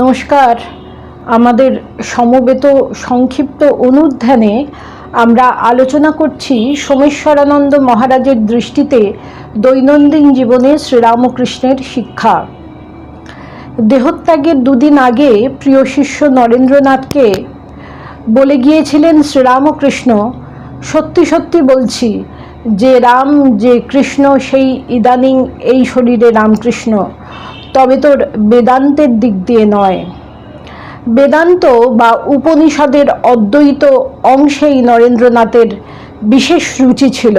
নমস্কার। আমাদের সমবেত সংক্ষিপ্ত অনুধ্যানে আমরা আলোচনা করছি সোমেশ্বরানন্দ মহারাজের দৃষ্টিতে দৈনন্দিন জীবনে শ্রীরামকৃষ্ণের শিক্ষা। দেহত্যাগের দুদিন আগে প্রিয় শিষ্য নরেন্দ্রনাথকে বলে গিয়েছিলেন শ্রীরামকৃষ্ণ, সত্যি সত্যি বলছি, যে রাম, যে কৃষ্ণ, সেই ইদানিং এই শরীরে রামকৃষ্ণ। তবে তোর বেদান্তের দিক দিয়ে নয়। বেদান্ত বা উপনিষদের অদ্বৈত অংশেই নরেন্দ্রনাথের বিশেষ রুচি ছিল।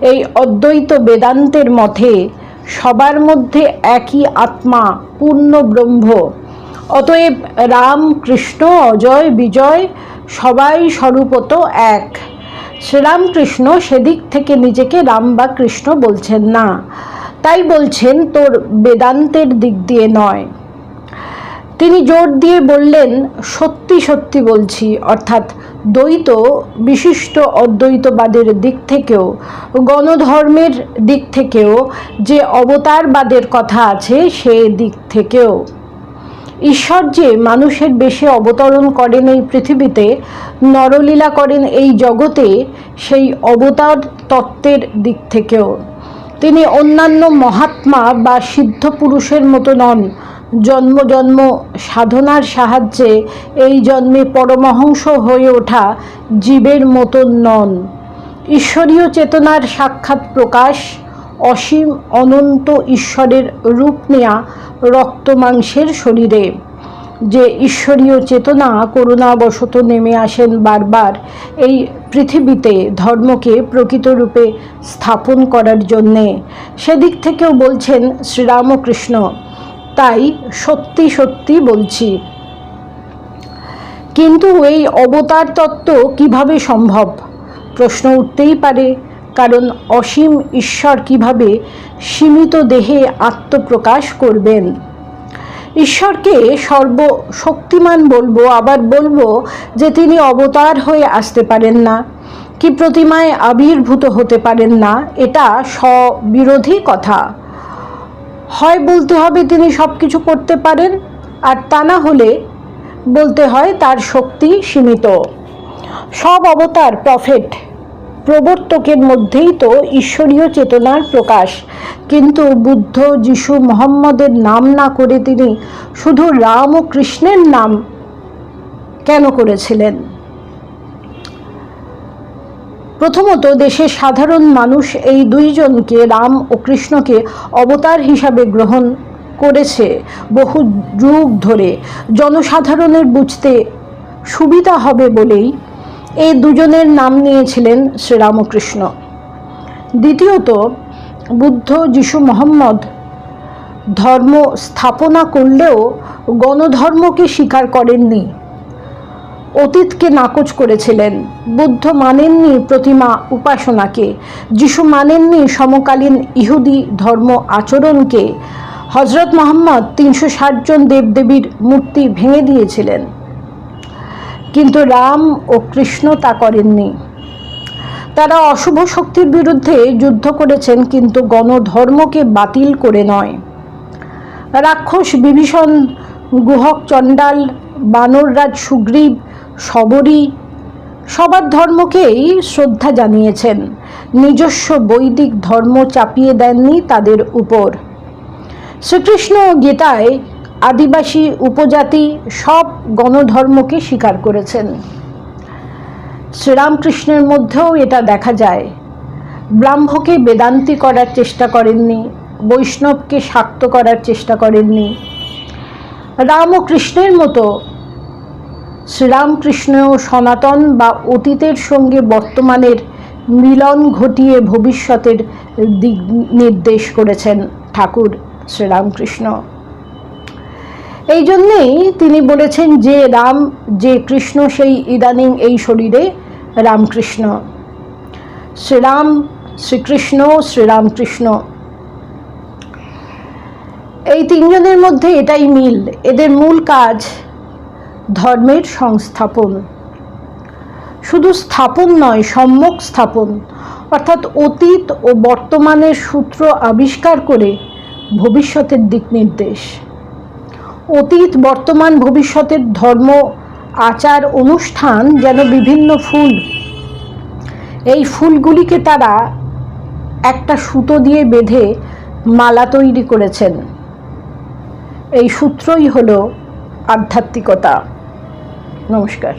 এই অদ্বৈত বেদান্তের মতে সবার মধ্যে একই আত্মা পূর্ণ ব্রহ্ম। অতএব রাম, কৃষ্ণ, অজয়, বিজয় সবাই স্বরূপত এক। শ্রীরামকৃষ্ণ সেদিক থেকে নিজেকে রাম বা কৃষ্ণ বলছেন না। তাই বলছেন, তোর বেদান্তের দিক দিয়ে নয়। তিনি জোর দিয়ে বললেন, সত্যি সত্যি বলছি। অর্থাৎ দ্বৈত, বিশিষ্ট অদ্বৈতবাদের দিক থেকেও, গণধর্মের দিক থেকেও, যে অবতারবাদের কথা আছে সে দিক থেকেও। ঈশ্বর যে মানুষের বেশে অবতরণ করেন এই পৃথিবীতে, নরলীলা করেন এই জগতে, সেই অবতার তত্ত্বের দিক থেকেও। তিনি অন্যান্য মহাত্মা বা সিদ্ধ পুরুষের মতো নন। জন্ম জন্ম সাধনার সাহায্যে এই জন্মে পরমহংস হয়ে ওঠা জীবের মতন নন। ঈশ্বরীয় চেতনার সাক্ষাৎ প্রকাশ, অসীম অনন্ত ঈশ্বরের রূপ নেয়া রক্ত মাংসের শরীরে। যে ঈশ্বরীয় চেতনা করুণাবশত নেমে আসেন বারবার, এই পৃথিবীতে ধর্মকে প্রকৃত রূপে স্থাপন করার জন্যে। সেদিক থেকেও বলছেন শ্রীরামকৃষ্ণ, তাই সত্যি সত্যি বলছি। কিন্তু এই অবতার তত্ত্ব কীভাবে সম্ভব? প্রশ্ন উঠতেই পারে, কারণ অসীম ঈশ্বর কীভাবে সীমিত দেহে আত্মপ্রকাশ করবেন? ঈশ্বরকে সর্বশক্তিমান বলব, আবার বলব যে তিনি অবতার হয়ে আসতে পারেন না, কি প্রতিমায় আবির্ভূত হতে পারেন না, এটা স্ববিরোধী কথা। হয় বলতে হবে তিনি সব কিছু করতে পারেন, আর তা না হলে বলতে হয় তার শক্তি সীমিত। সব অবতার প্রফেট প্রবর্তকের মধ্যেই তো ঈশ্বরীয় চেতনার প্রকাশ। কিন্তু বুদ্ধ যিশু মোহাম্মদের নাম না করে তিনি শুধু রাম ও কৃষ্ণের নাম কেন করেছিলেন? প্রথমত দেশের সাধারণ মানুষ এই দুইজনকে, রাম ও কৃষ্ণকে অবতার হিসাবে গ্রহণ করেছে বহু যুগ ধরে। জনসাধারণের বুঝতে সুবিধা হবে বলেই এই দুজনের নাম নিয়েছিলেন শ্রীরামকৃষ্ণ। দ্বিতীয়ত, বুদ্ধ যিশু মোহাম্মদ ধর্ম স্থাপনা করলেও গণধর্মকে স্বীকার করেননি। অতীতকে নাকচ করেছিলেন। বুদ্ধ মানেননি প্রতিমা উপাসনাকে। যিশু মানেননি সমকালীন ইহুদি ধর্ম আচরণকে। হজরত মোহাম্মদ তিনশো ষাট জন দেবদেবীর মূর্তি ভেঙে দিয়েছিলেন। কিন্তু রাম ও কৃষ্ণ তা করেননি। তারা অশুভ শক্তির বিরুদ্ধে যুদ্ধ করেছেন, কিন্তু গণধর্মকে বাতিল করে নয়। রাক্ষস, বিভীষণ, গুহক, চণ্ডাল, বানররাজ, সুগ্রীব, শবরী, সবার ধর্মকেই শ্রদ্ধা জানিয়েছেন। নিজস্ব বৈদিক ধর্ম চাপিয়ে দেননি তাদের উপর। শ্রীকৃষ্ণ গীতায় আদিবাসী উপজাতি সব গণধর্মকে স্বীকার করেছেন। শ্রীরামকৃষ্ণের মধ্যেও এটা দেখা যায়। ব্রাহ্মকে বেদান্তি করার চেষ্টা করেননি, বৈষ্ণবকে শাক্ত করার চেষ্টা করেননি। রাম ও কৃষ্ণের মতো শ্রীরামকৃষ্ণ সনাতন বা অতীতের সঙ্গে বর্তমানের মিলন ঘটিয়ে ভবিষ্যতের দিক নির্দেশ করেছেন ঠাকুর শ্রীরামকৃষ্ণ। এই জন্যেই তিনি বলেছেন যে রাম, যে কৃষ্ণ, সেই ইদানিং এই শরীরে রামকৃষ্ণ। শ্রীরাম, শ্রীকৃষ্ণ, শ্রীরামকৃষ্ণ। এই তিনজনের মধ্যে এটাই মিল। এদের মূল কাজ ধর্মের সংস্থাপন। শুধু স্থাপন নয়, সম্যক স্থাপন। অর্থাৎ অতীত ও বর্তমানের সূত্র আবিষ্কার করে ভবিষ্যতের দিক নির্দেশ। অতীত, বর্তমান, ভবিষ্যতের ধর্ম, আচার, অনুষ্ঠান যেন বিভিন্ন ফুল। এই ফুলগুলিকে তারা একটা সুতো দিয়ে বেঁধে মালা তৈরি করেছেন। এই সূত্রই হলো আধ্যাত্মিকতা। নমস্কার।